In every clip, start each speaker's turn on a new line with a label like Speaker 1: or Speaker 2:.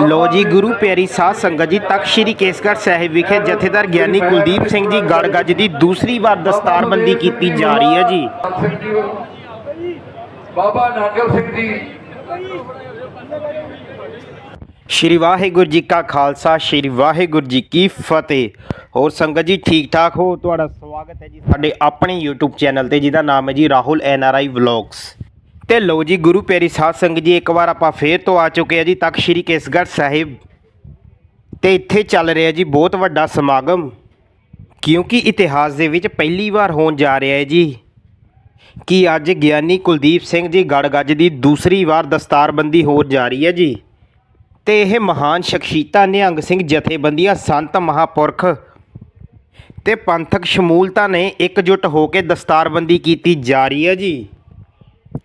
Speaker 1: ਲੋ ਜੀ ਗੁਰੂ ਪਿਆਰੀ ਸਾਧ ਸੰਗਤ ਜੀ ਤਖਤ ਸ੍ਰੀ ਕੇਸਗੜ੍ਹ ਸਾਹਿਬ ਵਿਖੇ ਜਥੇਦਾਰ ਗਿਆਨੀ ਕੁਲਦੀਪ ਸਿੰਘ ਜੀ ਗੜਗੱਜ ਦੀ ਦੂਸਰੀ ਵਾਰ ਦਸਤਾਰਬੰਦੀ ਕੀਤੀ ਜਾ ਰਹੀ ਹੈ ਜੀ।
Speaker 2: ਬਾਬਾ ਨਾਗਰ ਸਿੰਘ ਜੀ।
Speaker 1: ਸ਼੍ਰੀ ਵਾਹਿਗੁਰੂ ਜੀ ਕਾ ਖਾਲਸਾ ਸ਼੍ਰੀ ਵਾਹਿਗੁਰੂ ਜੀ ਕੀ ਫਤਿਹ। ਹੋਰ ਸੰਗਤ ਜੀ ਠੀਕ ਠਾਕ ਹੋ? ਤੁਹਾਡਾ ਸਵਾਗਤ ਹੈ ਜੀ ਸਾਡੇ ਆਪਣੇ YouTube ਚੈਨਲ ਤੇ ਜਿਹਦਾ ਨਾਮ ਹੈ ਜੀ Rahul N R I vlogs. ਤੇ ਲੋ ਜੀ, ਗੁਰੂ ਪਿਆਰੀ ਸਾਧ ਸੰਗਤ ਜੀ, ਇੱਕ ਵਾਰ ਆਪਾਂ ਫੇਰ ਤੋਂ ਆ ਚੁੱਕੇ ਆ ਜੀ, ਤਖਤ ਸ੍ਰੀ ਕੇਸਗੜ੍ਹ ਸਾਹਿਬ। ਤੇ ਇੱਥੇ ਚੱਲ ਰਿਹਾ ਜੀ ਬਹੁਤ ਵੱਡਾ ਸਮਾਗਮ, ਕਿਉਂਕਿ ਇਤਿਹਾਸ ਦੇ ਵਿੱਚ ਪਹਿਲੀ ਵਾਰ ਹੋਣ ਜਾ ਰਿਹਾ ਹੈ ਜੀ। ਕਿ ਅੱਜ ਗਿਆਨੀ ਕੁਲਦੀਪ ਸਿੰਘ ਜੀ ਗੜਗੱਜ ਦੀ ਦੂਸਰੀ ਵਾਰ ਦਸਤਾਰਬੰਦੀ ਹੋ ਜਾ ਰਹੀ ਹੈ ਜੀ? ਤੇ ਇਹ ਮਹਾਨ ਸ਼ਖਸੀਅਤਾਂ ਨਿਹੰਗ ਸਿੰਘ ਜਥੇਬੰਦੀਆਂ ਸੰਤ ਮਹਾਪੁਰਖ ਤੇ ਪੰਥਕ ਸ਼ਮੂਲਤਾ ਨੇ ਇਕਜੁੱਟ ਹੋ ਕੇ ਦਸਤਾਰਬੰਦੀ ਕੀਤੀ ਜਾ ਰਹੀ ਹੈ ਜੀ।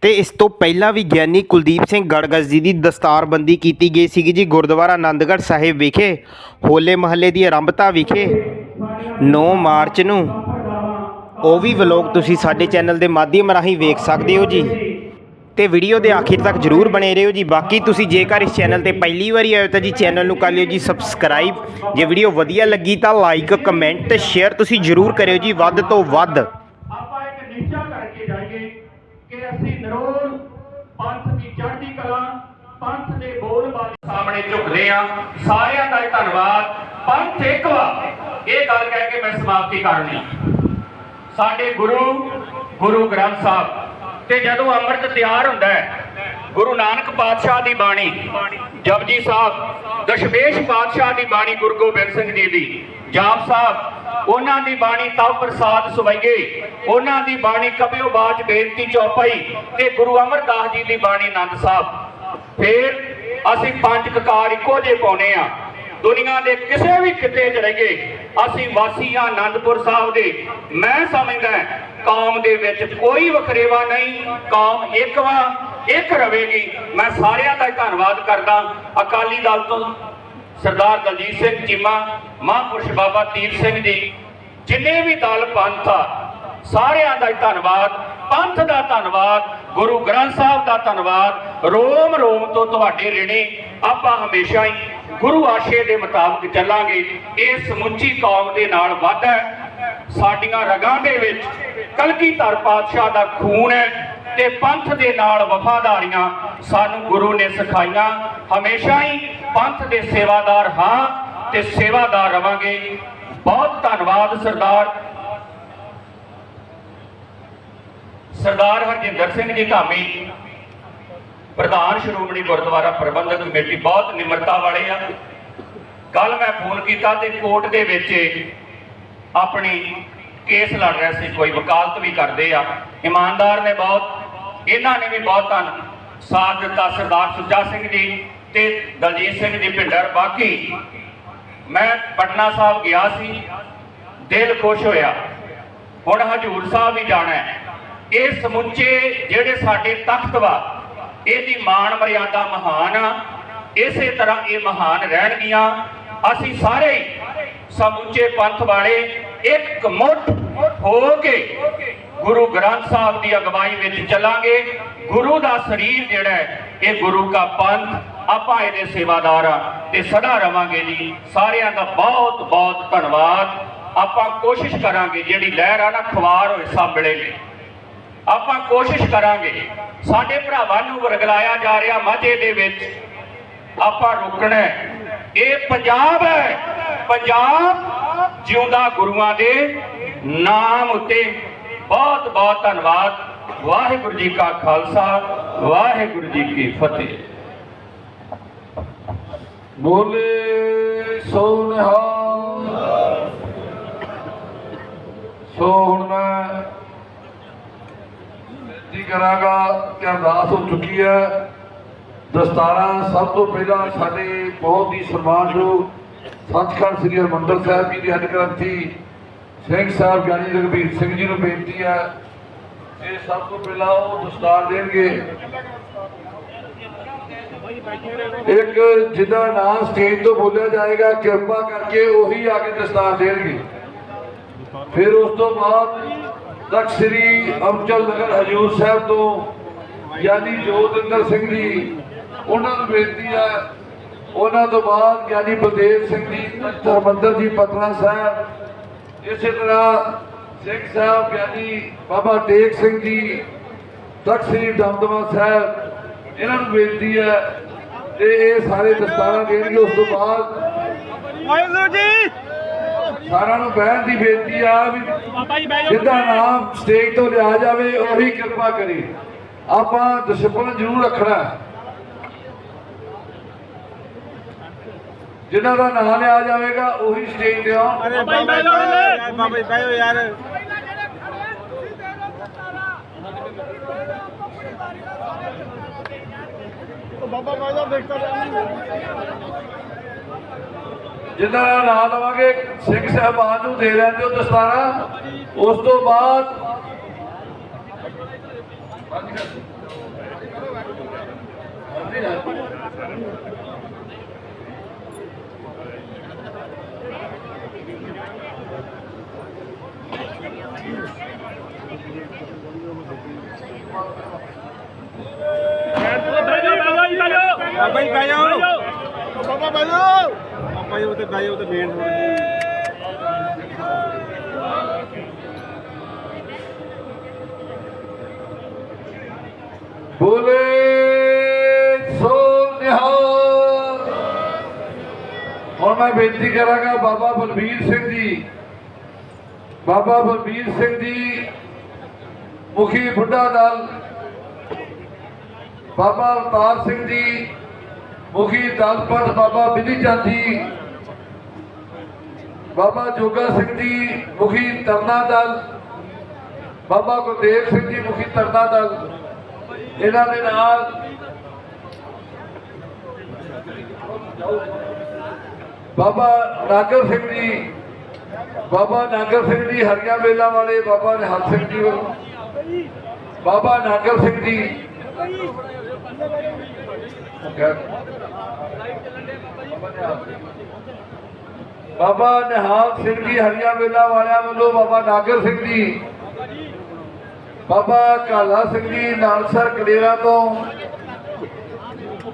Speaker 1: ਤੇ ਇਸ ਤੋਂ ਪਹਿਲਾਂ ਵੀ ਗਿਆਨੀ ਕੁਲਦੀਪ ਸਿੰਘ ਗੜਗੱਜ ਜੀ ਦੀ ਦਸਤਾਰਬੰਦੀ ਕੀਤੀ ਗਈ ਸੀਗੀ ਜੀ ਗੁਰਦੁਆਰਾ ਆਨੰਦਗੜ੍ਹ ਸਾਹਿਬ ਵਿਖੇ, ਹੋਲੇ ਮਹੱਲੇ ਦੀ ਆਰੰਭਤਾ ਵਿਖੇ। 9 ਮਾਰਚ ਨੂੰ ਉਹ ਵੀ ਵਲੋਗ ਤੁਸੀਂ ਸਾਡੇ ਚੈਨਲ ਦੇ ਮਾਧਿਅਮ ਰਾਹੀਂ ਵੇਖ ਸਕਦੇ ਹੋ ਜੀ। ਤੇ ਵੀਡੀਓ ਦੇ ਆਖਿਰ ਤੱਕ ਜਰੂਰ ਬਣੇ ਰਹੋ ਜੀ। ਬਾਕੀ ਤੁਸੀਂ ਜੇਕਰ ਇਸ ਚੈਨਲ ਤੇ ਪਹਿਲੀ ਵਾਰੀ ਆਏ ਹੋ ਤਾਂ ਜੀ ਚੈਨਲ ਨੂੰ ਕਰ ਲਿਓ ਜੀ ਸਬਸਕ੍ਰਾਈਬ। ਜੇ ਵੀਡੀਓ ਵਧੀਆ ਲੱਗੀ ਤਾਂ ਲਾਈਕ ਕਮੈਂਟ ਤੇ ਸ਼ੇਅਰ ਤੁਸੀਂ ਜਰੂਰ ਕਰਿਓ ਜੀ। ਵੱਧ ਤੋਂ ਵੱਧ
Speaker 3: ਆਪਾਂ ਇੱਕ ਨਿਸ਼ਚਾ ਕਰਕੇ ਜਾਈਏ ਕਿ ਅਸੀਂ ਨਰੋਲ ਪੰਥ ਦੀ ਚੜ੍ਹਦੀ ਕਲਾ, ਪੰਥ ਦੇ ਬੋਲ ਬਾਲੇ ਸਾਹਮਣੇ ਝੁਕਦੇ ਆ ਸਾਰਿਆਂ ਦਾ ਧੰਨਵਾਦ। ਪੰਥ ਇੱਕ ਵਾ। ਇਹ ਗੱਲ ਕਹਿ ਕੇ ਮੈਂ ਸਮਾਪਤੀ ਕਰਨੀ ਸਾਡੇ ਗੁਰੂ ਗੁਰੂ ਗ੍ਰੰਥ ਸਾਹਿਬ, ਤੇ ਜਦੋਂ ਅੰਮ੍ਰਿਤ ਤਿਆਰ ਹੁੰਦਾ ਹੈ, ਗੁਰੂ ਨਾਨਕ ਪਾਤਸ਼ਾਹ ਦੀ ਬਾਣੀ, ਜਪਜੀ ਸਾਹਿਬ, ਦਸ਼ਮੇਸ਼ ਪਾਤਸ਼ਾਹ ਦੀ ਬਾਣੀ ਗੁਰੂ ਗੋਬਿੰਦ ਸਿੰਘ ਜੀ ਦੀ, ਜਾਪ ਸਾਹਿਬ ਉਹਨਾਂ ਦੀ ਬਾਣੀ ਤਵ ਪ੍ਰਸਾਦ ਸੁਵਈਏ ਉਹਨਾਂ ਦੀ ਬਾਣੀ ਕਬਿਓ ਬਾਜ ਬੇਨਤੀ ਚੌਪਈ ਤੇ ਗੁਰੂ ਅਮਰਦਾਸ ਜੀ ਦੀ ਬਾਣੀ ਆਨੰਦ ਸਾਹਿਬ। ਫਿਰ ਅਸੀਂ ਪੰਜ ਕਕਾਰ ਇੱਕੋ ਜਿਹੇ ਪਾਉਨੇ ਆ। ਦੁਨੀਆ ਦੇ ਕਿਸੇ ਵੀ ਕਿਤੇ ਚ ਰਹੀਏ, ਅਸੀਂ ਵਾਸੀ ਹਾਂ ਆਨੰਦਪੁਰ ਸਾਹਿਬ ਦੇ। ਮੈਂ ਸਮਝਦਾ ਕੌਮ ਦੇ ਵਿੱਚ ਕੋਈ ਵਖਰੇਵਾ ਨਹੀਂ, ਕੌਮ ਇੱਕ ਵਾ, ਇੱਕ ਰਵੇਗੀ। ਮੈਂ ਸਾਰਿਆਂ ਦਾ ਧੰਨਵਾਦ ਕਰਦਾ। ਅਕਾਲੀ ਦਲ ਤੋਂ ਸਰਦਾਰ ਦਲਜੀਤ ਸਿੰਘ ਚੀਮਾ, ਮਹਾਂਪੁਰਸ਼ ਬਾਬਾ ਤੀਰ ਸਿੰਘ ਜੀ, ਜਿੰਨੇ ਵੀ ਦਲ ਪੰਥ ਆ, ਸਾਰਿਆਂ ਦਾ ਧੰਨਵਾਦ, ਪੰਥ ਦਾ ਧੰਨਵਾਦ, ਗੁਰੂ ਗ੍ਰੰਥ ਸਾਹਿਬ ਦਾ ਧੰਨਵਾਦ, ਰੋਮ ਰੋਮ ਤੋਂ ਤੁਹਾਡੇ ਰਿਣੇ ਆਪਾਂ ਹਮੇਸ਼ਾ ਹੀ ਗੁਰੂ ਆਸ਼ੇ ਦੇ ਮੁਤਾਬਕ ਚੱਲਾਂਗੇ। ਇਹ ਸਮੁੱਚੀ ਕੌਮ ਦੇ ਨਾਲ ਵਾਧਾ ਹੈ। ਸਾਡੀਆਂ ਰਗਾਂ ਦੇ ਵਿੱਚ ਕਲਗੀਧਰ ਪਾਤਸ਼ਾਹ ਦਾ ਖੂਨ ਹੈ ਤੇ ਪੰਥ ਦੇ ਨਾਲ ਵਫਾਦਾਰੀਆਂ ਸਾਨੂੰ ਗੁਰੂ ਨੇ ਸਿਖਾਈਆਂ। ਹਮੇਸ਼ਾ ਹੀ ਪੰਥ ਦੇ ਸੇਵਾਦਾਰ ਹਾਂ ਤੇ ਸੇਵਾਦਾਰ ਰਵਾਂਗੇ। ਬਹੁਤ ਧੰਨਵਾਦ ਸਰਦਾਰ। ਸਰਦਾਰ ਹਰਜਿੰਦਰ ਸਿੰਘ ਜੀ ਧਾਮੀ, ਪ੍ਰਧਾਨ ਸ਼੍ਰੋਮਣੀ ਗੁਰਦੁਆਰਾ ਪ੍ਰਬੰਧਕ ਕਮੇਟੀ, ਬਹੁਤ ਨਿਮਰਤਾ ਵਾਲੇ ਆ। ਕੱਲ ਮੈਂ ਫੋਨ ਕੀਤਾ ਤੇ ਕੋਰਟ ਦੇ ਵਿੱਚ ਆਪਣੀ ਕੇਸ ਲੜ ਰਿਹਾ ਸੀ, ਕੋਈ ਵਕਾਲਤ ਵੀ ਕਰਦੇ ਆ। ਇਮਾਨਦਾਰ ਨੇ ਬਹੁਤ, ਇਹਨਾਂ ਨੇ ਵੀ ਬਹੁਤ ਧੰਨ ਸਾਥ ਦਿੱਤਾ ਸਰਦਾਰ ਸੁੱਚਾ ਸਿੰਘ ਜੀ। ਤੇ ਦਲਜੀਤ ਸਿੰਘ ਜੀ ਭਿੰਡਰ ਬਾਕੀ। ਮੈਂ ਪਟਨਾ ਸਾਹਿਬ ਗਿਆ ਸੀ, ਦਿਲ ਖੁਸ਼ ਹੋਇਆ। ਹੁਣ ਹਜੂਰ ਸਾਹਿਬ ਵੀ ਜਾਣਾ ਹੈ। ਇਹ ਸਮੁੱਚੇ ਜਿਹੜੇ ਸਾਡੇ ਤਖਤ ਵਾ, ਇਹਦੀ ਮਾਣ ਮਰਿਆਦਾ ਮਹਾਨ ਆ। ਇਸੇ ਤਰ੍ਹਾਂ ਇਹ ਮਹਾਨ ਰਹਿਣਗੀਆਂ। ਅਸੀਂ ਸਾਰੇ ਸਮੁੱਚੇ ਪੰਥ ਵਾਲੇ ਇੱਕ ਮੁੱਠ ਹੋ ਕੇ ਗੁਰੂ ਗ੍ਰੰਥ ਸਾਹਿਬ ਦੀ ਅਗਵਾਈ ਵਿੱਚ ਚੱਲਾਂਗੇ। ਗੁਰੂ ਦਾ ਸਰੀਰ ਜਿਹੜਾ ਹੈ, ਇਹ ਗੁਰੂ ਦਾ ਪੰਥ ਆਪਾਂ ਇਹਦੇ ਸੇਵਾਦਾਰ ਆ ਤੇ ਸਦਾ ਰਵਾਂਗੇ ਜੀ। ਸਾਰਿਆਂ ਦਾ ਬਹੁਤ ਬਹੁਤ ਧੰਨਵਾਦ। ਆਪਾਂ ਕੋਸ਼ਿਸ਼ ਕਰਾਂਗੇ ਜਿਹੜੀ ਲਹਿਰ ਆ ਨਾ ਖਵਾਰ ਹੋਏ ਸਾਂਭਲੇ ਲਈ। ਆਪਾਂ ਕੋਸ਼ਿਸ਼ ਕਰਾਂਗੇ। ਸਾਡੇ ਭਰਾਵਾਂ ਨੂੰ ਵਰਗਲਾਇਆ ਜਾ ਰਿਹਾ ਮਾਝੇ ਦੇ ਵਿੱਚ। ਆਪਾਂ ਰੁਕਣਾ ਇਹ ਪੰਜਾਬ ਹੈ। ਪੰਜਾਬ ਜਿਉਂਦਾ ਗੁਰੂਆਂ ਦੇ ਨਾਮ ਉੱਤੇ। ਬਹੁਤ ਬਹੁਤ ਧੰਨਵਾਦ। ਵਾਹਿਗੁਰੂ ਜੀ ਕਾ ਖਾਲਸਾ, ਵਾਹਿਗੁਰੂ ਜੀ ਕੀ ਫਤਿਹ।
Speaker 2: ਬੋਲੇ ਸੋ ਨਿਹਾਲ। ਸੋ ਹੁਣ ਮੈਂ ਬੇਨਤੀ ਕਰਾਂਗਾ ਕਿ ਅਰਦਾਸ ਹੋ ਚੁੱਕੀ ਹੈ। ਦਸਤਾਰਾਂ ਸਭ ਤੋਂ ਪਹਿਲਾਂ ਸਾਡੇ ਬਹੁਤ ਹੀ ਸਨਮਾਨਯੋਗ ਸੱਚਖੰਡ ਸ੍ਰੀ ਹਰਿਮੰਦਰ ਸਾਹਿਬ ਜੀ ਦੇ ਹੱਡ ਗ੍ਰੰਥੀ ਸਿੰਘ ਸਾਹਿਬ ਗਿਆਨੀ ਰਘਬੀਰ ਸਿੰਘ ਜੀ ਨੂੰ ਬੇਨਤੀ ਹੈ। ਇਹ ਸਭ ਤੋਂ ਪਹਿਲਾਂ ਉਹ ਦਸਤਾਰ ਦੇਣਗੇ। ਇੱਕ ਜਿਹਦਾ ਨਾਮ ਸਟੇਜ ਤੋਂ ਬੋਲਿਆ ਜਾਏਗਾ, ਕਿਰਪਾ ਕਰਕੇ ਉਹੀ ਆ ਕੇ ਦਸਤਾਰ ਦੇਣਗੇ। ਫਿਰ ਉਸ ਤੋਂ ਬਾਅਦ ਤਖਤ ਸ੍ਰੀ ਅਮਚਲ ਨਗਰ ਹਜੂਰ ਸਾਹਿਬ ਤੋਂ ਯਾਨੀ ਜੋਤਿੰਦਰ ਸਿੰਘ ਜੀ, ਉਹਨਾਂ ਨੂੰ ਬੇਨਤੀ ਹੈ ਉਹਨਾਂ ਤੋਂ ਬਾਅਦ ਗਿਆਨੀ ਬਲਦੇਵ ਸਿੰਘ ਜੀ, ਧਰਮੰਦਰ ਜੀ, ਪਤਨਾ ਸਾਹਿਬ, ਇਸੇ ਤਰ੍ਹਾਂ ਸਿੰਘ ਸਾਹਿਬ, ਗਿਆਨੀ ਬਾਬਾ ਟੇਕ ਸਿੰਘ ਜੀ, ਤਖਤ ਸ੍ਰੀ ਦਮਦਮਾ ਸਾਹਿਬ ਇਹਨਾਂ ਨੂੰ ਬੇਨਤੀ ਹੈ ਤੇ ਇਹ ਸਾਰੇ ਦਸਤਾਰਾਂ ਦੇਣਗੇ ਉਸ ਤੋਂ ਬਾਅਦ
Speaker 4: ਵਾਹਿਗੁਰੂ ਜੀ।
Speaker 2: ਸਾਰਿਆਂ ਨੂੰ ਬਹਿਣ ਦੀ ਬੇਨਤੀ ਆ ਵੀ
Speaker 4: ਬਾਬਾ ਜੀ ਬਹਿ
Speaker 2: ਜਿੱਦਾਂ ਨਾਮ ਸਟੇਜ ਤੋਂ ਲਿਆ ਜਾਵੇ ਉਹੀ ਕਿਰਪਾ ਕਰੀ। ਆਪਾਂ ਡਿਸਪਲਿਨ ਜ਼ਰੂਰ ਰੱਖਣਾ। ਜਿਨ੍ਹਾਂ ਦਾ ਨਾਮ ਲਿਆ ਜਾਵੇਗਾ ਉਹੀ ਸਟੇਜ ਤੇ
Speaker 4: ਅਰੇ ਬਾਬਾ ਜੀ ਬਹਿ ਬਾਬਾ ਜੀ ਬਹਿ ਯਾਰ। ਬਾਬਾ ਬਾਬਾ ਦਾ ਦੇਖਦਾ
Speaker 2: ਜਿਨ੍ਹਾਂ ਦਾ ਨਾਮ ਲਵਾਂਗੇ ਸਿੰਘ ਸਾਹਿਬਾਨ ਨੂੰ ਦੇ ਲੈਂਦੇ ਹੋ ਦਸਤਾਰਾ। ਉਸ ਤੋਂ ਬਾਅਦ
Speaker 4: ਬਹਿ ਜਾ ਬਹਿ ਜਾ ਜੀ ਬਾਬਾ ਜੀ ਬਹਿ ਜਾਓ। ਬਾਬਾ ਬਹਿ ਜਾਓ। ਬਾਬਾ ਜੀ ਉੱਤੇ ਬਹਿ ਜਾਓ ਤੇ ਮੇਨ
Speaker 2: ਬੋਲੇ ਸੋ ਨਿਹਾਲ। ਹੁਣ ਮੈਂ ਬੇਨਤੀ ਕਰਾਂਗਾ ਬਾਬਾ ਬਲਬੀਰ ਸਿੰਘ ਜੀ। ਬਾਬਾ ਬਲਬੀਰ ਸਿੰਘ ਜੀ ਮੁਖੀ ਬੁੱਢਾ ਦਲ। ਬਾਬਾ ਅਵਤਾਰ ਸਿੰਘ ਜੀ ਮੁਖੀ ਦਲਪਤ ਬਾਬਾ ਬਿਧੀ ਚੰਦ ਜੀ, ਬਾਬਾ ਜੋਗਾ ਸਿੰਘ ਜੀ, ਮੁਖੀ ਤਰਨਾ ਦਲ, ਬਾਬਾ ਗੁਰਦੇਵ ਸਿੰਘ ਜੀ, ਮੁਖੀ ਤਰਨਾ ਦਲ, ਇਹਨਾਂ ਦੇ ਨਾਲ ਬਾਬਾ ਨਾਗਰ ਸਿੰਘ ਜੀ, ਬਾਬਾ ਨਾਗਰ ਸਿੰਘ ਜੀ, ਹਰੀਆਂ ਵੇਲਾ ਵਾਲੇ ਬਾਬਾ ਨਿਹਾਲ ਸਿੰਘ ਜੀ, ਬਾਬਾ ਨਾਗਰ ਸਿੰਘ ਜੀ। ਬਾਬਾ ਨਿਹਾਲ ਸਿੰਘ ਜੀ ਹਰੀਆਂ ਵੇਲਾ ਵਾਲਿਆਂ ਵੱਲੋਂ ਬਾਬਾ ਨਾਗਰ ਸਿੰਘ ਜੀ ਬਾਬਾ ਕਾਲਾ ਸਿੰਘ ਜੀ ਨਾਨਸਰ ਕਲੇਰਾ ਤੋਂ।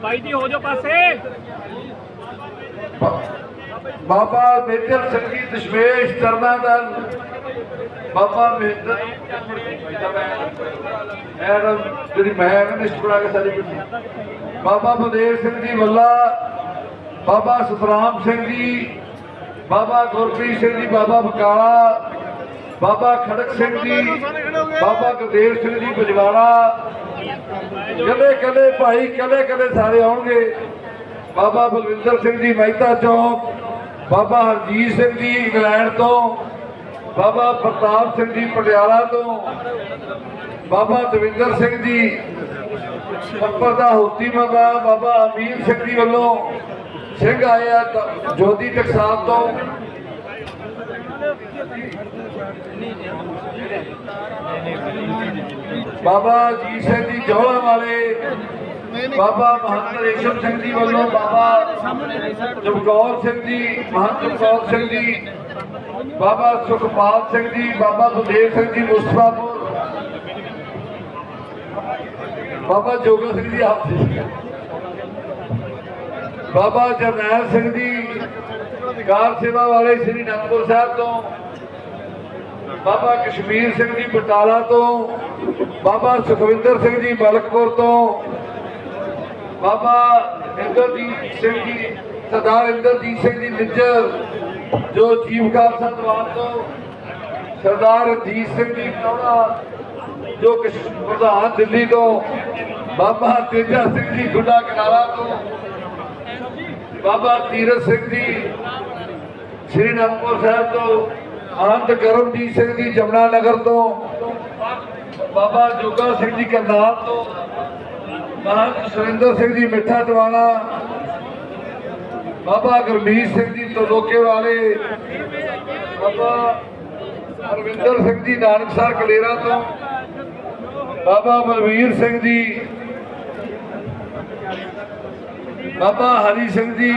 Speaker 4: ਬਾਈ ਜੀ ਹੋ ਜਾਓ ਪਾਸੇ।
Speaker 2: ਬਾਬਾ ਮੇਜਰ ਸਿੰਘ ਜੀ ਦਸ਼ਮੇਸ਼ ਤਰਨਾ ਦਲ ਬਾਬਾ ਮਹਿੰਦਰ ਐਡਮ ਜਿਹੜੀ ਮੈਂ ਲਿਸਟ ਬਣਾ ਕੇ ਸਾਰੀ ਬਾਬਾ ਬਲਦੇਵ ਸਿੰਘ ਜੀ ਵੱਲਾ ਬਾਬਾ ਸਤਰਾਮ ਸਿੰਘ ਜੀ, ਬਾਬਾ ਗੁਰਪ੍ਰੀਤ ਸਿੰਘ ਜੀ, ਬਾਬਾ ਬਕਾਲਾ, ਬਾਬਾ ਖੜਕ ਸਿੰਘ ਜੀ, ਬਾਬਾ ਗੁਰਦੇਵ ਸਿੰਘ ਜੀ, ਬਜਵਾੜਾ। ਕੱਲੇ ਕਦੇ ਭਾਈ ਕਦੇ ਕਦੇ ਸਾਰੇ ਆਉਣਗੇ। ਬਾਬਾ ਬਲਵਿੰਦਰ ਸਿੰਘ ਜੀ, ਮਹਿਤਾ ਚੌਕ, ਬਾਬਾ ਹਰਜੀਤ ਸਿੰਘ ਜੀ, ਇੰਗਲੈਂਡ ਤੋਂ, ਬਾਬਾ ਪ੍ਰਤਾਪ ਸਿੰਘ ਜੀ, ਪਟਿਆਲਾ ਤੋਂ, ਬਾਬਾ ਦਵਿੰਦਰ ਸਿੰਘ ਜੀ ਛੱਪਰ ਦਾ ਹੋਤੀ ਮੰਗਾ ਬਾਬਾ ਅਮੀਰ ਸਿੰਘ ਜੀ ਵੱਲੋਂ ਸਿੰਘ ਆਏ ਆ ਦ- ਟਕਸਾਲ ਤੋਂ। ਬਾਬਾ ਜੀ ਸਿੰਘ ਜੀ ਜੋਲਾ ਵਾਲੇ, ਬਾਬਾ ਮਹੰਤ ਰੇਸ਼ਮ ਸਿੰਘ ਜੀ ਵੱਲੋਂ ਬਾਬਾ ਜਗੌਰ ਸਿੰਘ ਜੀ, ਮਹੰਤ ਜਗੌਰ ਸਿੰਘ ਜੀ, ਬਾਬਾ ਸੁਖਪਾਲ ਸਿੰਘ ਜੀ, ਬਾਬਾ ਸੁਦੇਵ ਸਿੰਘ ਜੀ, ਮੁਸਤਫਾਪੁਰ। ਬਾਬਾ ਜੋਗਾ ਸਿੰਘ ਜੀ, ਆਪ ਜੀ। ਬਾਬਾ ਜਰਨੈਲ ਸਿੰਘ ਜੀ, ਕਾਰ ਸੇਵਾ ਵਾਲੇ ਸ੍ਰੀ ਅਨੰਦਪੁਰ ਸਾਹਿਬ ਤੋਂ, ਬਾਬਾ ਕਸ਼ਮੀਰ ਸਿੰਘ ਜੀ ਬਟਾਲਾ ਤੋਂ, ਬਾਬਾ ਸੁਖਵਿੰਦਰ ਸਿੰਘ ਜੀ ਮਲਕਪੁਰ ਤੋਂ, ਬਾਬਾ ਇੰਦਰਜੀਤ ਸਿੰਘ ਜੀ, ਸਰਦਾਰ ਇੰਦਰਜੀਤ ਸਿੰਘ ਜੀ ਨਿੱਜਰ ਜੋ ਚੀਫ ਖਾਲਸਾ ਦੀਵਾਨ ਤੋਂ, ਸਰਦਾਰ ਰਣਜੀਤ ਸਿੰਘ ਜੀ ਕੌੜਾ ਜੋ ਪ੍ਰਧਾਨ ਦਿੱਲੀ ਤੋਂ, ਬਾਬਾ ਤੇਜਾ ਸਿੰਘ ਜੀ ਗੁੱਡਾ ਕਨਾਲਾ ਤੋਂ ਬਾਬਾ ਤੀਰਥ ਸਿੰਘ ਜੀ, ਸ੍ਰੀ ਅਨੰਦਪੁਰ ਸਾਹਿਬ ਤੋਂ ਅਨੰਤ ਕਰਮਜੀਤ ਸਿੰਘ ਜੀ ਜਮਨਾ ਨਗਰ ਤੋਂ, ਬਾਬਾ ਜੋਗਾ ਸਿੰਘ ਜੀ ਕਰਨਾਲ ਤੋਂ ਮਹੰਤ ਸੁਰਿੰਦਰ ਸਿੰਘ ਜੀ ਮਿੱਠਾ ਟਵਾਣਾ, ਬਾਬਾ ਗੁਰਮੀਤ ਸਿੰਘ ਜੀ ਤਲੋਕੇ ਵਾਲੇ, ਬਾਬਾ ਅਰਵਿੰਦਰ ਸਿੰਘ ਜੀ ਨਾਨਕਸਰ ਕਲੇਰਾ ਤੋਂ, ਬਾਬਾ ਬਲਵੀਰ ਸਿੰਘ ਜੀ ਬਾਬਾ ਹਰੀ ਸਿੰਘ ਜੀ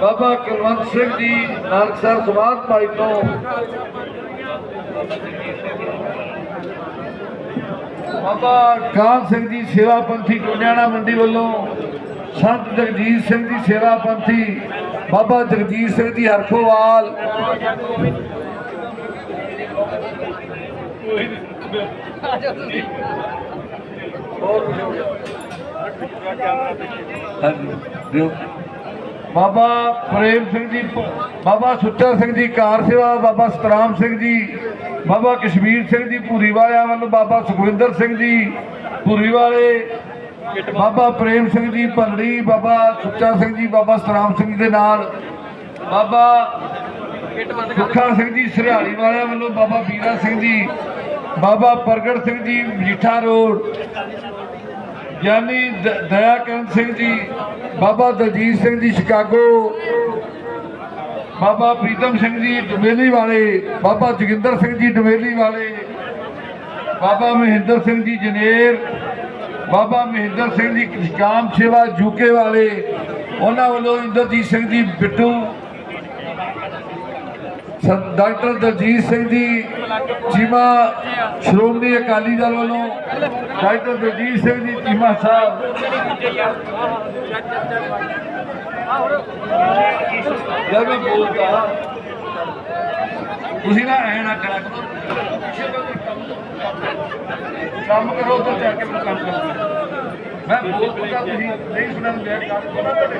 Speaker 2: ਬਾਬਾ ਕੁਲਵੰਤ ਸਿੰਘ ਜੀ ਨਾਨਕਸਰ ਸਮਾਧ ਭਾਈ ਤੋਂ। ਬਾਬਾ ਕਾਨ ਸਿੰਘ ਜੀ ਸੇਵਾ ਪੰਥੀ ਗੁਰਨਿਆਣਾ ਮੰਡੀ ਵੱਲੋਂ ਸੰਤ ਜਗਜੀਤ ਸਿੰਘ ਜੀ ਸੇਵਾ ਪੰਥੀ ਬਾਬਾ ਜਗਜੀਤ ਸਿੰਘ ਜੀ ਹਰਖੋਵਾਲ। ਹਾਂਜੀ, ਦਿਓ। ਬਾਬਾ ਪ੍ਰੇਮ ਸਿੰਘ ਜੀ, ਬਾਬਾ ਸੁੱਚਾ ਸਿੰਘ ਜੀ ਕਾਰ ਸੇਵਾ, ਬਾਬਾ ਸਤਰਾਮ ਸਿੰਘ ਜੀ, ਬਾਬਾ ਕਸ਼ਮੀਰ ਸਿੰਘ ਜੀ ਭੂਰੀ ਵਾਲਿਆਂ ਵੱਲੋਂ, ਬਾਬਾ ਸੁਖਵਿੰਦਰ ਸਿੰਘ ਜੀ ਭੂਰੀ ਵਾਲੇ ਬਾਬਾ ਪ੍ਰੇਮ ਸਿੰਘ ਜੀ ਭੰਗੜੀ, ਬਾਬਾ ਸੁੱਚਾ ਸਿੰਘ ਜੀ, ਬਾਬਾ ਸਤਰਾਮ ਸਿੰਘ ਦੇ ਨਾਲ, ਬਾਬਾ ਸੁੱਖਾ ਸਿੰਘ ਜੀ ਸਰਿਆਲੀ ਵਾਲਿਆਂ ਵੱਲੋਂ, ਬਾਬਾ ਵੀਰਾ ਸਿੰਘ ਜੀ, ਬਾਬਾ ਪ੍ਰਗਟ ਸਿੰਘ ਜੀ, ਮਜੀਠਾ ਰੋਡ ਗਿਆਨੀ ਦ- ਦਇਆਕਰਨ ਸਿੰਘ ਜੀ, ਬਾਬਾ ਦਲਜੀਤ ਸਿੰਘ ਜੀ ਸ਼ਿਕਾਗੋ, ਬਾਬਾ ਪ੍ਰੀਤਮ ਸਿੰਘ ਜੀ ਡਮੇਲੀ ਵਾਲੇ, ਬਾਬਾ ਜੋਗਿੰਦਰ ਸਿੰਘ ਜੀ ਡਮੇਲੀ ਵਾਲੇ, ਬਾਬਾ ਮਹਿੰਦਰ ਸਿੰਘ ਜੀ ਜਨੇਰ, ਬਾਬਾ ਮਹਿੰਦਰ ਸਿੰਘ ਜੀ ਕਾਮ ਸੇਵਾ ਜੂਕੇ ਵਾਲੇ, ਉਹਨਾਂ ਵੱਲੋਂ ਇੰਦਰਜੀਤ ਸਿੰਘ ਜੀ ਬਿੱਟੂ ਡਾਕਟਰ ਦਲਜੀਤ ਸਿੰਘ ਜੀ ਚੀਮਾ ਸ਼੍ਰੋਮਣੀ ਅਕਾਲੀ ਦਲ ਵੱਲੋਂ ਡਾਕਟਰ ਦਲਜੀਤ ਸਿੰਘ ਜੀ ਚੀਮਾ ਸਾਹਿਬ। ਜਦ ਮੈਂ ਬੋਲਦਾ। ਤੁਸੀਂ ਨਾ ਐ ਨਾ ਕਰਾ ਕਰੋ। ਕੰਮ ਕਰੋ ਤਾਂ ਜਾ ਕੇ ਮੈਂ ਕੰਮ ਕਰੂੰਗਾ ਮੈਂ ਬੋਲਦਾ ਤੁਸੀਂ ਨਹੀਂ ਸੁਣਨ ਦੇ ਕੰਮ ਕਰੋ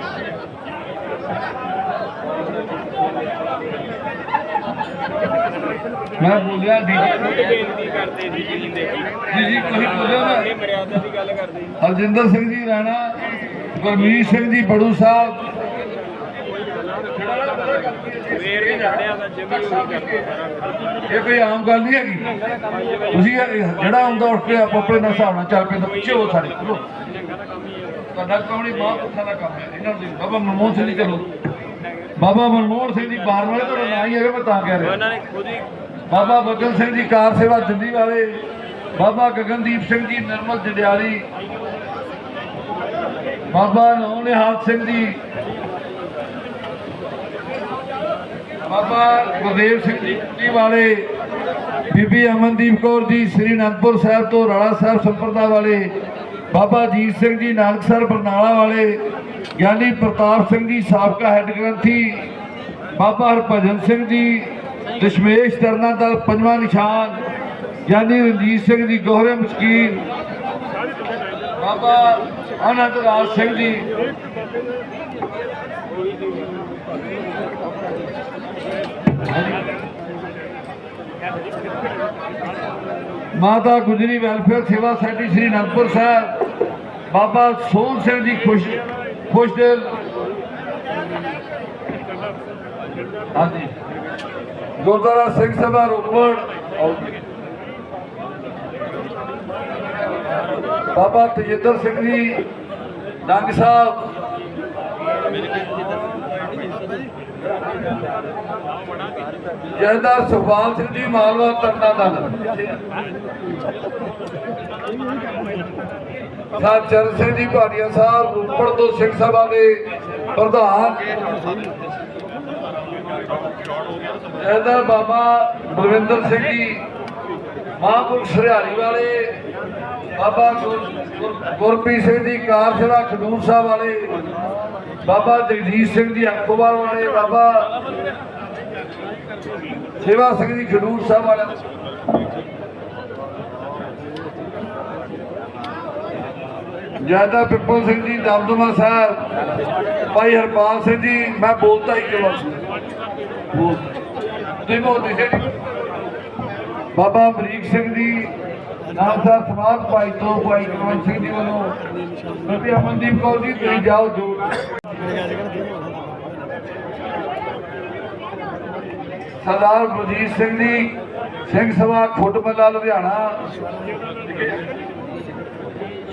Speaker 2: ਮੈਂ ਬੋਲਿਆ ਡੀ
Speaker 4: ਬੇਨਤੀ ਕਰਦੇ ਜੀ ਦੇਖੀ
Speaker 2: ਜੀ ਜੀ ਕੋਈ ਬੋਲਿਆ ਨਾ।
Speaker 4: ਇਹ ਮਰਿਆਦਾ ਦੀ ਗੱਲ ਕਰਦੇ
Speaker 2: ਹਰਜਿੰਦਰ ਸਿੰਘ ਜੀ ਰਾਣਾ ਗੁਰਮੀਤ ਸਿੰਘ ਜੀ ਬੜੂ ਸਾਹਿਬ।
Speaker 4: ਸਵੇਰ ਦੇ ਖੜਿਆ ਦਾ ਜਿਵੇਂ ਉਹੀ ਕਰਦੇ
Speaker 2: ਇਹ ਕੋਈ ਆਮ ਗੱਲ ਨਹੀਂ ਹੈਗੀ। ਤੁਸੀਂ ਜਿਹੜਾ ਆਉਂਦਾ ਉੱਠ ਕੇ ਆਪੋ ਆਪਣੇ ਨਾਲ ਹਿਸਾਬ ਨਾਲ ਚੱਲ ਪੈਂਦਾ ਪਿੱਛੇ ਹੋ ਸਾਰੇ ਤੁਹਾਡਾ ਕੰਮ ਨਹੀਂ ਮਾਂ ਪੁੱਤਾਂ ਦਾ ਕੰਮ ਹੈ। ਇਹਨਾਂ ਨੂੰ ਬਾਬਾ ਮਨਮੋਹਨ ਸਿੰਘ ਜੀ, ਚਲੋ। ਬਾਬਾ ਮਨਮੋਹਨ ਸਿੰਘ ਜੀ ਬਾਹਰ ਵਾਲੇ ਤੁਹਾਡਾ ਨਾਂ ਹੀ ਹੈਗਾ ਮੈਂ ਤਾਂ ਕਹਿ ਰਿਹਾ।
Speaker 4: ਉਹਨਾਂ ਨੇ ਖੁਦ ਹੀ
Speaker 2: ਬਾਬਾ ਬਗਨ ਸਿੰਘ ਜੀ ਕਾਰ ਸੇਵਾ ਦਿੱਲੀ ਵਾਲੇ ਬਾਬਾ ਗਗਨਦੀਪ ਸਿੰਘ ਜੀ ਨਰਮਲ ਜੰਡਿਆਲੀ ਬਾਬਾ ਨੌਨਿਹਾਲ ਸਿੰਘ ਜੀ ਬਾਬਾ ਗੁਰਦੇਵ ਸਿੰਘ ਜੀ ਕੁੱਟੀ ਵਾਲੇ ਬੀਬੀ ਅਮਨਦੀਪ ਕੌਰ ਜੀ ਸ੍ਰੀ ਅਨੰਦਪੁਰ ਸਾਹਿਬ ਤੋਂ ਰਾਣਾ ਸਾਹਿਬ ਸੰਪਰਦਾ ਵਾਲੇ ਬਾਬਾ ਜੀਤ ਸਿੰਘ ਜੀ ਨਾਨਕਸਰ ਬਰਨਾਲਾ ਵਾਲੇ ਗਿਆਨੀ ਪ੍ਰਤਾਪ ਸਿੰਘ ਜੀ ਸਾਬਕਾ ਹੈੱਡ ਗ੍ਰੰਥੀ, ਬਾਬਾ ਹਰਭਜਨ ਸਿੰਘ ਜੀ, ਦਸ਼ਮੇਸ਼ ਤਰਨਾ ਦਲ ਪੰਜਵਾਂ ਨਿਸ਼ਾਨ, ਗਿਆਨੀ ਰਣਜੀਤ ਸਿੰਘ ਜੀ ਗੋਹਰੇ ਮਸਕੀਨ, ਬਾਬਾ ਅਨੰਦ ਰਾਜ ਸਿੰਘ ਜੀ। ਮਾਤਾ ਗੁਜਰੀ ਵੈਲਫੇਅਰ ਸੇਵਾ ਸੋਸਾਇਟੀ ਸ੍ਰੀ ਅਨੰਦਪੁਰ ਸਾਹਿਬ, ਬਾਬਾ ਸੋਹਣ ਸਿੰਘ ਜੀ ਖੁਸ਼ ਖੁਸ਼ਦਿਲ ਹਾਂਜੀ। ਗੁਰਦੁਆਰਾ ਸਿੰਘ ਸਭਾ ਰੋਪੜ। ਬਾਬਾ ਤਜਿੰਦਰ ਸਿੰਘ ਜੀ, ਨੰਗ ਸਾਹਿਬ। ਜੈਦਾਰ ਸੁਖਪਾਲ ਸਿੰਘ ਜੀ, ਮਾਲਵਾ ਤਰਨਾ ਦਲ ਸਾਹਿਬ ਚਰਨ ਸਿੰਘ ਜੀ ਭਾਟੀਆ ਸਾਹਿਬ ਰੋਪੜ ਤੋਂ ਸਿੰਘ ਸਭਾ ਦੇ ਪ੍ਰਧਾਨ। ਜੈਦਾਰ ਬਾਬਾ ਬਲਵਿੰਦਰ ਸਿੰਘ ਜੀ, ਮਹਾਂਪੁਰਖ ਸਰਿਆਲੀ ਵਾਲੇ, ਬਾਬਾ ਗੁਰਪ੍ਰੀਤ ਸਿੰਘ ਜੀ ਕਾਰ ਖਡੂਰ ਸਾਹਿਬ ਵਾਲੇ, ਬਾਬਾ ਜਗਜੀਤ ਸਿੰਘ ਜੀ ਅੰਕੋਵਾਲ ਵਾਲੇ, ਬਾਬਾ ਸੇਵਾ ਸਿੰਘ ਜੀ, ਖਡੂਰ ਸਾਹਿਬ ਵਾਲੇ। ਜ਼ਿਆਦਾ ਪਿੱਪਲ ਸਿੰਘ ਜੀ, ਦਮਦਮਾ ਸਾਹਿਬ, ਭਾਈ ਹਰਪਾਲ ਸਿੰਘ ਜੀ, ਮੈਂ ਬੋਲਤਾ ਹੀ ਕਿਉਂ ਬੋਲ ਤੁਸੀਂ ਬੋਲਦੇ ਬਾਬਾ ਅਮਰੀਕ ਸਿੰਘ ਜੀ ਨਾਮਦਾਰ ਸਮਾਜ ਭਾਈ ਤੋਂ ਭਾਈ ਕੁਲਵੰਤ ਸਿੰਘ ਜੀ ਵੱਲੋਂ ਬੀਬੀ ਅਮਨਦੀਪ ਕੌਰ ਜੀ, ਤੁਸੀਂ ਜਾਓ ਜੋ ਸਰਦਾਰ ਬਲਜੀਤ ਸਿੰਘ ਜੀ, ਸਿੰਘ ਸਭਾ ਖੁੱਟਮੱਲਾ ਲੁਧਿਆਣਾ।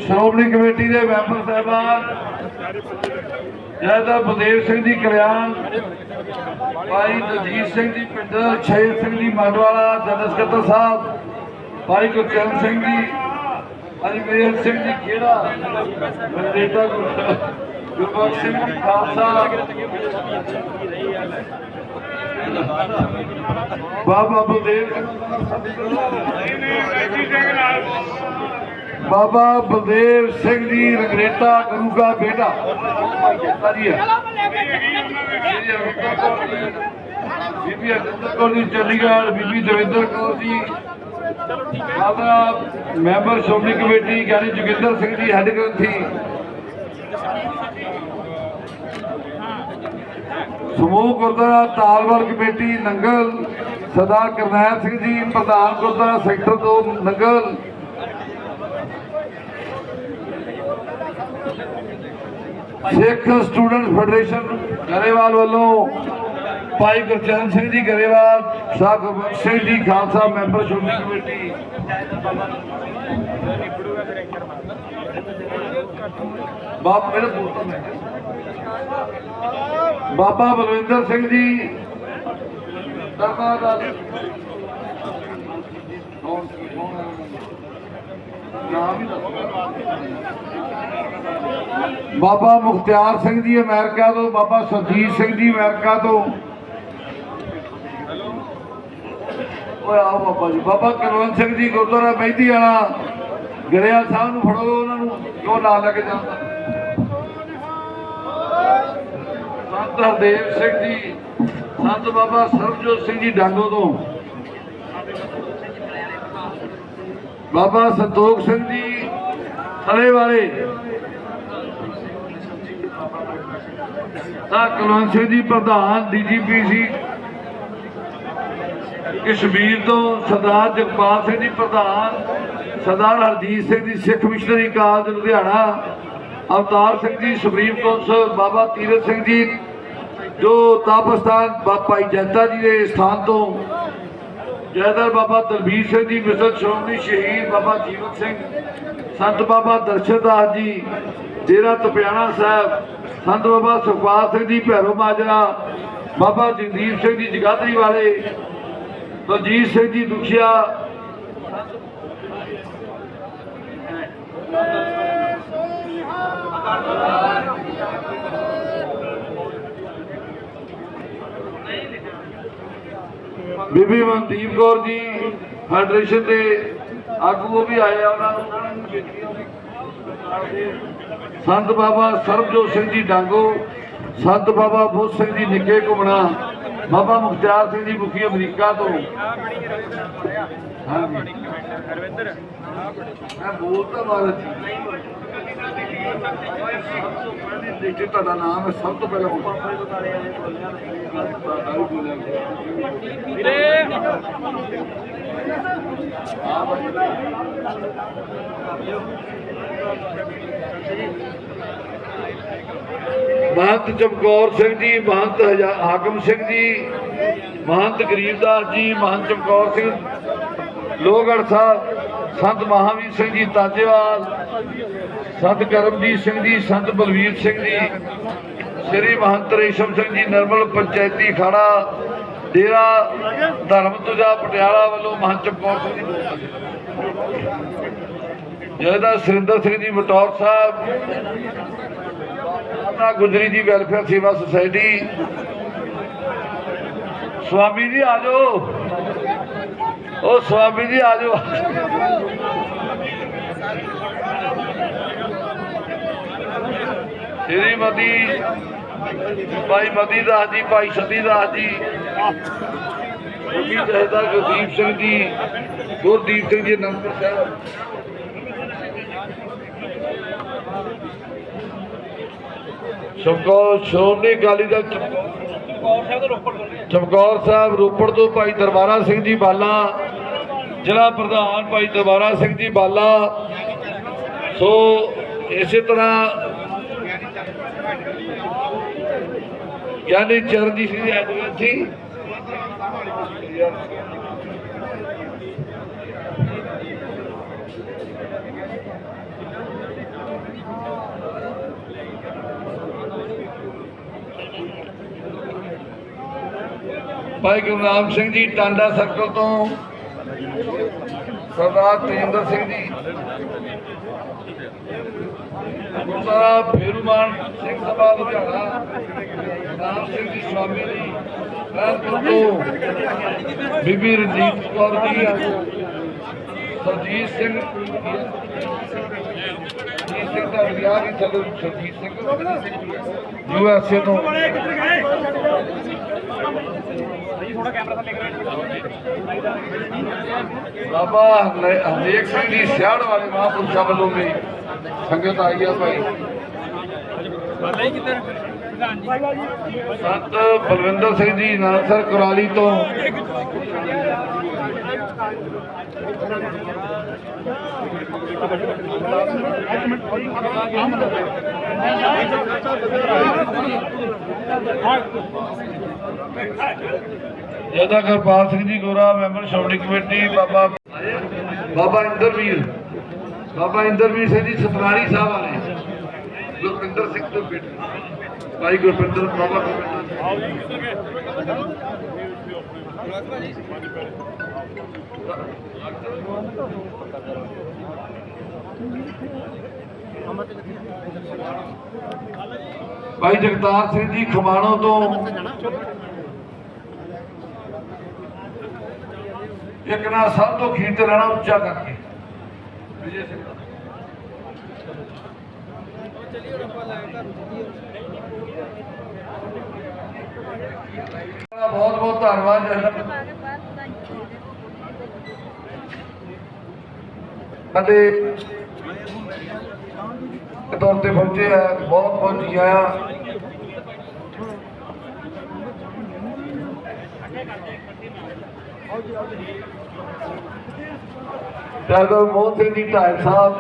Speaker 2: ਸ਼੍ਰੋਮਣੀ ਕਮੇਟੀ ਦੇ ਮੈਂਬਰ ਸਾਹਿਬਾਨ ਜੈਦਾ ਬਲਦੇਵ ਸਿੰਘ ਜੀ ਕਲਿਆਣ, ਭਾਈ ਦਲਜੀਤ ਸਿੰਘ ਜੀ ਪਿੰਡਰ ਸ਼ੇਰ ਸਿੰਘ ਜੀ ਮੰਡਵਾਲਾ, ਜਨਰਲ ਸਕੱਤਰ ਸਾਹਿਬ, ਭਾਈ ਗੁਰਚਰਨ ਸਿੰਘ ਜੀ ਅਜਮੇਰ ਸਿੰਘ ਜੀ ਖੇੜਾ ਬੇਟਾ ਗੁਰਬਖਸ਼ ਸਿੰਘ ਜੀ ਖਾਲਸਾ। ਬਾਬਾ ਬਲਦੇਵ ਸਿੰਘ ਬਾਬਾ ਬਲਦੇਵ ਸਿੰਘ ਜੀ, ਰਗਰੇਟਾ ਗੁਰੂ ਦਾ ਬੇਟਾ। ਬੀਬੀ Ajinder Kaur ji, Chandigarh. Bibi Davinder Kaur ji. Baba member Shiromani committee Giani Joginder Singh ji head granthi. ਸਮੂਹ ਗੁਰਦੁਆਰਾ ਤਾਲਵਾਲ ਕਮੇਟੀ, ਨੰਗਲ। ਸਰਦਾਰ ਕਰਨੈਲ ਸਿੰਘ ਜੀ, ਪ੍ਰਧਾਨ Gurdwara sector 2 Nangal. Sikh student federation Grewal ਵੱਲੋਂ ਭਾਈ ਗੁਰਚਰਨ ਸਿੰਘ ਜੀ ਗਰੇਵਾਲ ਸਾਹਿਬ ਗੁਰਬਖਸ਼ ਸਿੰਘ ਜੀ ਖਾਲਸਾ ਮੈਂਬਰ ਸ਼੍ਰੋਮਣੀ ਕਮੇਟੀ। ਬਾਪ ਮੇਰੇ ਬਾਬਾ ਬਲਵਿੰਦਰ ਸਿੰਘ ਜੀ, ਦਰਬਾਰ ਨਾਮ ਹੀ? ਦੱਸੋ ਬਾਬਾ ਮੁਖਤਿਆਰ ਸਿੰਘ ਜੀ ਅਮਰੀਕਾ ਤੋਂ, ਬਾਬਾ ਸਰਜੀਤ ਸਿੰਘ ਜੀ ਅਮਰੀਕਾ ਤੋਂ। ਓਏ ਆਓ ਬਾਬਾ ਜੀ, ਬਾਬਾ ਕੁਲਵੰਤ ਸਿੰਘ ਜੀ ਗੁਰਦੁਆਰਾ ਮਹਿੰਦੀ ਵਾਲਾ ਗਰੇਵਾਲ ਸਾਹਿਬ ਨੂੰ ਫੜੋ ਉਹਨਾਂ ਨੂੰ ਕਿਉਂ ਨਾਲ ਲੈ ਕੇ ਜਾਂਦਾ। ਸੰਤ ਹਰਦੇਵ ਸਿੰਘ ਜੀ, ਸੰਤ ਬਾਬਾ ਸਰਬਜੋਤ ਸਿੰਘ ਜੀ ਡਾਂਗੋ ਤੋਂ। ਬਾਬਾ ਸੰਤੋਖ ਸਿੰਘ ਜੀ, ਥਲੇ ਵਾਲੇ। ਤਾਂ ਕੁਲਵੰਤ ਸਿੰਘ ਜੀ ਪ੍ਰਧਾਨ ਡੀਜੀਪੀਸੀ ਕਸ਼ਮੀਰ ਤੋਂ ਸਰਦਾਰ ਜਗਪਾਲ ਸਿੰਘ ਜੀ ਪ੍ਰਧਾਨ, Sardar Harjit Singh ji, Sikh missionary college, Ludhiana. Avtar Singh ji, supreme council, ਬਾਬਾ ਤੀਰਥ ਸਿੰਘ ਜੀ, ਜੋ ਤਾਪਸਥਾਨ ਬਾ- ਭਾਈ ਜੈਤਾ ਜੀ ਦੇ ਸਥਾਨ ਤੋਂ ਜੈਦਰ ਬਾਬਾ ਦਲਬੀਰ ਸਿੰਘ ਜੀ ਮਿਸਲ ਸ਼੍ਰੋਮਣੀ ਸ਼ਹੀਦ ਬਾਬਾ ਜੀਵਨ ਸਿੰਘ, ਸੰਤ ਬਾਬਾ ਦਰਸ਼ਨਦਾਸ ਜੀ, ਡੇਰਾ ਤਪਿਆਣਾ ਸਾਹਿਬ, ਸੰਤ ਬਾਬਾ ਸੁਖਪਾਲ ਸਿੰਘ ਜੀ, ਭੈਰੋ ਮਾਜਰਾ, ਬਾਬਾ ਜਗਦੀਪ ਸਿੰਘ ਜੀ ਜਗਾਦਰੀ ਵਾਲੇ ਬਲਜੀਤ ਸਿੰਘ ਜੀ, ਦੁਖੀਆ। ਬੀਬੀ ਮਨਦੀਪ ਕੌਰ ਜੀ, ਫੈਡਰੇਸ਼ਨ ਦੇ ਆਗੂ ਉਹ ਵੀ ਆਏ ਆ, ਉਹਨਾਂ ਨੂੰ ਬੇਨਤੀਆਂ ਵੀ ਸੰਤ ਬਾਬਾ ਸਰਬਜੋਤ ਸਿੰਘ ਜੀ ਡਾਂਗੋ, ਸੰਤ ਬਾਬਾ ਬੋਧ ਸਿੰਘ ਜੀ ਨਿੱਕੇ ਘੁਮਣਾ, ਬਾਬਾ ਮੁਖਤਿਆਰ ਸਿੰਘ ਜੀ ਮੁਖੀ ਅਮਰੀਕਾ ਤੋਂ। ਮੈਂ ਬੋਲਦਾ ਜੀ ਤੁਹਾਡਾ ਨਾਮ ਹੈ ਸਭ ਤੋਂ ਪਹਿਲਾਂ
Speaker 4: ਵੀਰੇ।
Speaker 2: ਮਹੰਤ ਚਮਕੌਰ ਸਿੰਘ ਜੀ ਮਹੰਤ ਹਾਕਮ ਸਿੰਘ ਜੀ ਮਹੰਤ ਗਰੀਬਦਾਸ ਜੀ ਮਹੰਤ ਚਮਕੌਰ ਸਿੰਘ ਲੋਹਗੜ੍ਹ ਸਾਹਿਬ, ਸੰਤ ਮਹਾਵੀਰ ਸਿੰਘ ਜੀ ਤਾਜੇਵਾਲ, ਸੰਤ ਕਰਮਜੀਤ ਸਿੰਘ ਜੀ, ਸੰਤ ਬਲਵੀਰ ਸਿੰਘ ਜੀ, ਸ੍ਰੀ ਮਹੰਤ ਰੇਸ਼ਮ ਸਿੰਘ ਜੀ, ਨਰਮਲ ਪੰਚਾਇਤੀ ਖਾੜਾ ਡੇਰਾ ਧਰਮ ਪਟਿਆਲਾ ਵੱਲੋਂ ਮਹੰਤ ਚਮਕੌਰ ਸਿੰਘ ਜੀ। ਜੈਦਾ ਸੁਰਿੰਦਰ ਸਿੰਘ ਜੀ ਬਟੌਰ ਸਾਹਿਬ ਆਪਣਾ ਗੁਜਰੀ ਜੀ ਵੈਲਫੇਅਰ ਸੇਵਾ ਸੁਸਾਇਟੀ। ਸਵਾਮੀ ਜੀ ਆ ਜਾਓ। ਉਹ ਸਵਾਮੀ ਜੀ ਆ ਜਾਓ ਸ਼੍ਰੀਮਤੀ ਭਾਈ ਮਤੀ ਦਾਸ ਜੀ ਭਾਈ ਸਤੀ ਦਾਸ ਜੀ ਜੀ ਜਹਦਾ ਗੁਰਦੀਪ ਸਿੰਘ ਜੀ ਗੁਰਦੀਪ ਸਿੰਘ ਜੀ ਅਨੰਦਪੁਰ ਸਾਹਿਬ ਚਮਕੌਰ ਸ਼੍ਰੋਮਣੀ ਅਕਾਲੀ ਦਲ ਚਮਕੌਰ ਸਾਹਿਬ ਰੋਪੜ ਤੋਂ ਭਾਈ ਦਰਬਾਰਾ ਸਿੰਘ ਜੀ, ਬਾਲਾ। ਜ਼ਿਲ੍ਹਾ ਪ੍ਰਧਾਨ ਭਾਈ ਦਰਬਾਰਾ ਸਿੰਘ ਜੀ ਬਾਲਾ। ਸੋ ਇਸੇ ਤਰ੍ਹਾਂ ਗਿਆਨੀ ਚਰਨਜੀਤ ਸਿੰਘ ਜੀ, ਐਡਵੋਕੇਟ ਸੀ ਭਾਈ ਗੁਰਨਾਮ ਸਿੰਘ ਜੀ, ਟਾਂਡਾ ਸਰਕਲ ਤੋਂ ਸਰਦਾਰ ਤੇਜਿੰਦਰ ਸਿੰਘ ਜੀ। ਗੁਰਦੁਆਰਾ ਫੇਰੂਮਾਨ ਸਿੰਘ ਸਭਾ ਲੁਧਿਆਣਾ, ਨਾਮ ਸਿੰਘ ਜੀ ਸਵਾਮੀ ਜੀ। ਰਾਜਪੁਰ ਬੀਬੀ ਰਣਜੀਤ ਕੌਰ ਜੀ ਸਰਜੀਤ ਸਿੰਘ ਜੀਤ ਸਿੰਘ ਦਾ ਵਿਆਹ ਵੀ ਚੱਲੋ Sarjit Singh. U S A ਤੋਂ। ਬਾਬਾ ਹਰਲੇ- ਹਰਨੇਕ ਸਿੰਘ ਦੀ ਸਿਆੜ ਵਾਲੇ ਮਹਾਂਪੁਰਸ਼ਾਂ ਵੱਲੋਂ ਵੀ ਸੰਗਤ ਆਈ ਆ ਭਾਈ। ਸੰਤ ਬਲਵਿੰਦਰ ਸਿੰਘ ਜੀ ਨਾਨਸਰ ਕੁਰਾਲੀ ਤੋਂ। ਜਦਾ ਕਰਪਾਲ ਸਿੰਘ ਜੀ ਗੋਰਾ, ਮੈਂਬਰ ਸ਼੍ਰੋਮਣੀ ਕਮੇਟੀ, ਬਾਬਾ ਬਾਬਾ ਇੰਦਰਵੀਰ। ਬਾਬਾ ਇੰਦਰਵੀਰ ਸਿੰਘ ਜੀ ਸਤਨਾਰੀ ਸਾਹਿਬ ਵਾਲੇ। ਗੁਰਪਿੰਦਰ ਸਿੰਘ ਤੋਂ ਬੇਟੇ ਭਾਈ ਗੁਰਪਿੰਦਰ, ਬਾਬਾ ਗੁਰਪਿੰਦਰ। ਭਾਈ ਜਗਤਾਰ ਸਿੰਘ ਜੀ ਖਮਾਣੋ ਤੋਂ। ਇੱਕ ਨਾ ਸਭ ਤੋਂ ਖੀਰ ਤੇ ਰਹਿਣਾ ਉੱਚਾ ਕਰਕੇ। ਵਿਜੇ ਸਿੰਘ ਬਹੁਤ ਬਹੁਤ ਧੰਨਵਾਦ ਜਸ਼ਨ ਤੌਰ ਤੇ ਪਹੁੰਚੇ ਆ, ਬਹੁਤ ਬਹੁਤ ਜੀ ਆਇਆ ਡਾਕਟਰ ਮੋਹਨ ਸਿੰਘ ਜੀ ਢਾਇਲ ਸਾਹਿਬ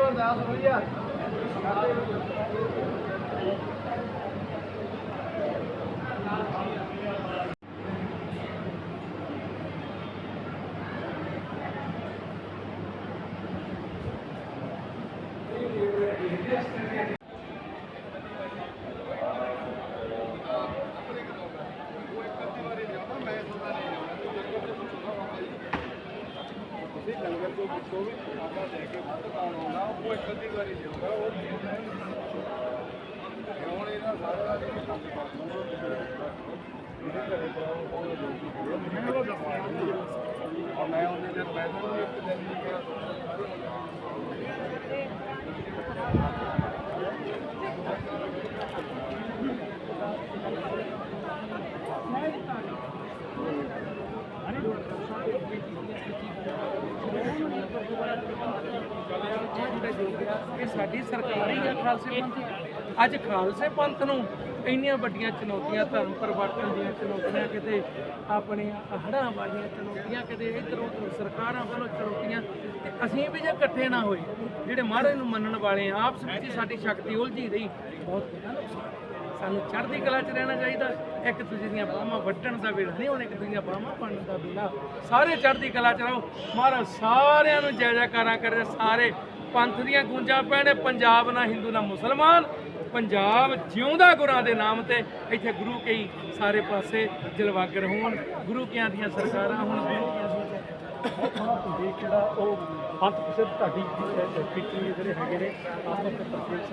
Speaker 2: Retornado ਪਹਿਲੀ ਵਾਰੀ ਜਾਊਗਾ ਉਹ ਹੁਣ ਇਹਦਾ ਸਾਰਾ ਦਿਨ ਕੰਮ ਬਾਕੀ ਹੋ ਗਿਆ ਇਹਦੇ ਘਰੇ ਕੋਲ ਉਹ ਲੋਕ ਮੈਂ ਉਹਨੇ ਦੇ ਪੈਸੇ
Speaker 5: ਇਹ ਸਾਡੀ ਸਰਕਾਰ ਹੀ ਆ ਖਾਲਸੇ ਪੰਥ ਅੱਜ ਖਾਲਸੇ ਪੰਥ ਨੂੰ ਇੰਨੀਆਂ ਵੱਡੀਆਂ ਚੁਣੌਤੀਆਂ, ਧਰਮ ਪਰਿਵਰਤਨ ਦੀਆਂ ਚੁਣੌਤੀਆਂ, ਕਿਤੇ ਆਪਣੀਆਂ ਹੜ੍ਹਾਂ ਵਾਲੀਆਂ ਚੁਣੌਤੀਆਂ, ਕਿਤੇ ਇੱਧਰ ਸਰਕਾਰਾਂ ਵੱਲੋਂ ਚੁਣੌਤੀਆਂ, ਤੇ ਅਸੀਂ ਵੀ ਜੇ ਇਕੱਠੇ ਨਾ ਹੋਏ, ਜਿਹੜੇ ਮਹਾਰਾਜ ਨੂੰ ਮੰਨਣ ਵਾਲੇ ਆ, ਆਪਸ ਵਿੱਚ ਹੀ ਸਾਡੀ ਸ਼ਕਤੀ ਉਲਝੀ ਰਹੀ, ਬਹੁਤ ਵੱਡਾ ਸਾਨੂੰ ਚੜ੍ਹਦੀ ਕਲਾ 'ਚ ਰਹਿਣਾ ਚਾਹੀਦਾ। ਇੱਕ ਦੂਜੇ ਦੀਆਂ ਬਾਹਾਂ ਵੱਟਣ ਦਾ ਵੇਲਾ ਨਹੀਂ ਹੁਣ, ਇੱਕ ਦੂਜੇ ਦੀਆਂ ਬਾਹਾਂ ਬਣਨ ਦਾ ਵੇਲਾ। ਸਾਰੇ ਚੜ੍ਹਦੀ ਕਲਾ 'ਚ ਰਹੋ। ਮਹਾਰਾਜ ਸਾਰਿਆਂ ਨੂੰ ਜੈ ਜੈਕਾਰਾਂ ਕਰੇ, ਸਾਰੇ ਪੰਥ ਦੀਆਂ ਗੂੰਜਾਂ ਪੈਣੇ ਪੰਜਾਬ ਨਾ ਹਿੰਦੂ ਨਾ ਮੁਸਲਮਾਨ ਪੰਜਾਬ ਜਿਉਂਦਾ ਗੁਰਾਂ ਦੇ ਨਾਮ ਤੇ ਇੱਥੇ ਗੁਰੂ ਕਈ ਸਾਰੇ ਪਾਸੇ ਜਲਵਾਗਰ ਹੋਣ ਗੁਰੂ ਕਿਆਂ ਦੀਆਂ ਸਰਕਾਰਾਂ ਹੁਣ ਗੁਰੂ ਕਿਆਂ ਦੀਆਂ
Speaker 4: ਜਿਹੜਾ ਉਹ ਪੰਥ ਕਿਸੇ ਤੁਹਾਡੀ ਪਿੱਛੇ ਜਿਹੜੇ ਹੈਗੇ ਨੇ ਆਪਸ ਵਿੱਚ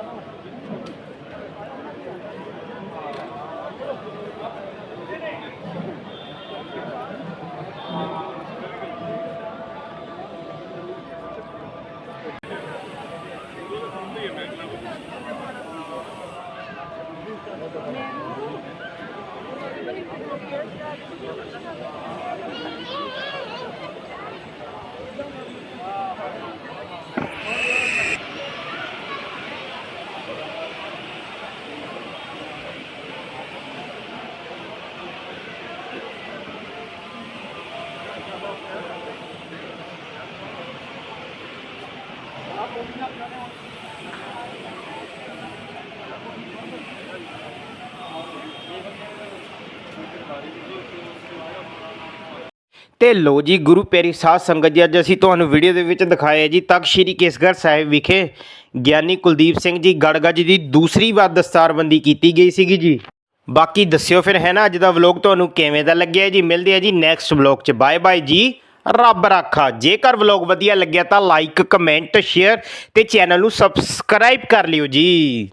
Speaker 1: ਤੇ ਲੋ ਜੀ, ਗੁਰੂ ਪਿਆਰੀ ਸਾਧ ਸੰਗਤ ਜੀ, ਅੱਜ ਅਸੀਂ ਤੁਹਾਨੂੰ ਵੀਡੀਓ ਦੇ ਵਿੱਚ ਦਿਖਾਇਆ ਜੀ, ਤਖਤ ਸ੍ਰੀ ਕੇਸਗੜ੍ਹ ਸਾਹਿਬ ਵਿਖੇ ਗਿਆਨੀ ਕੁਲਦੀਪ ਸਿੰਘ ਜੀ ਗੜਗਾ ਜੀ ਦੀ ਦੂਸਰੀ ਵਾਰ ਦਸਤਾਰਬੰਦੀ ਕੀਤੀ ਗਈ ਸੀਗੀ ਜੀ। ਬਾਕੀ ਦੱਸਿਓ ਫਿਰ, ਹੈ ਨਾ, ਅੱਜ ਦਾ ਵਲੌਗ ਤੁਹਾਨੂੰ ਕਿਵੇਂ ਦਾ ਲੱਗਿਆ ਜੀ? ਮਿਲਦੇ ਆ ਜੀ ਨੈਕਸਟ ਵਲੌਗ 'ਚ। ਬਾਏ ਬਾਏ ਜੀ। ਰੱਬ ਰਾਖਾ। ਜੇਕਰ ਵਲੌਗ ਵਧੀਆ ਲੱਗਿਆ ਤਾਂ ਲਾਈਕ ਕਮੈਂਟ ਸ਼ੇਅਰ ਤੇ ਚੈਨਲ ਨੂੰ ਸਬਸਕ੍ਰਾਈਬ ਕਰ ਲਿਓ ਜੀ।